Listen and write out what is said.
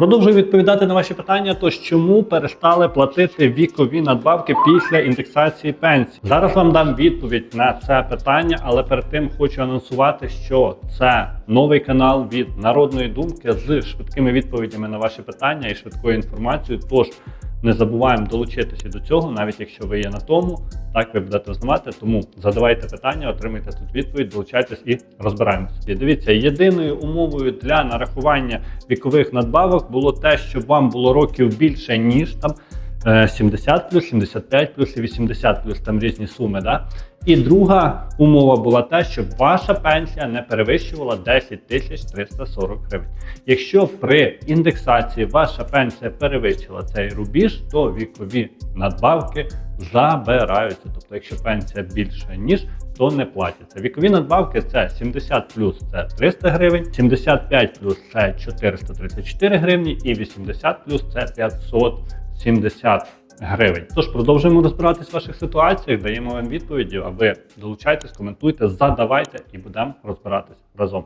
Продовжую відповідати на ваші питання. Тож чому перестали платити вікові надбавки після індексації пенсій? Зараз вам дам відповідь на це питання, але перед тим хочу анонсувати, що це новий канал від народної думки з швидкими відповідями на ваші питання і швидкою інформацією. Тож не забуваємо долучитися до цього, навіть якщо ви є на тому, так ви будете знавати. Тому задавайте питання, отримайте тут відповідь, долучайтесь і розбираємося. І дивіться, єдиною умовою для нарахування вікових надбавок було те, щоб вам було років більше, ніж там 70 плюс, 75 плюс і 80 плюс, там різні суми. Да? І друга умова була та, щоб ваша пенсія не перевищувала 10 тисяч 340 гривень. Якщо при індексації ваша пенсія перевищила цей рубіж, то вікові надбавки забираються. Тобто, якщо пенсія більше ніж, то не платяться. Вікові надбавки це 70 плюс це 300 гривень, 75 плюс це 434 гривні, і 80 плюс це 570 гривень. Тож продовжуємо розбиратись в ваших ситуаціях, даємо вам відповіді. А ви долучайтесь, коментуйте, задавайте і будемо розбиратись разом.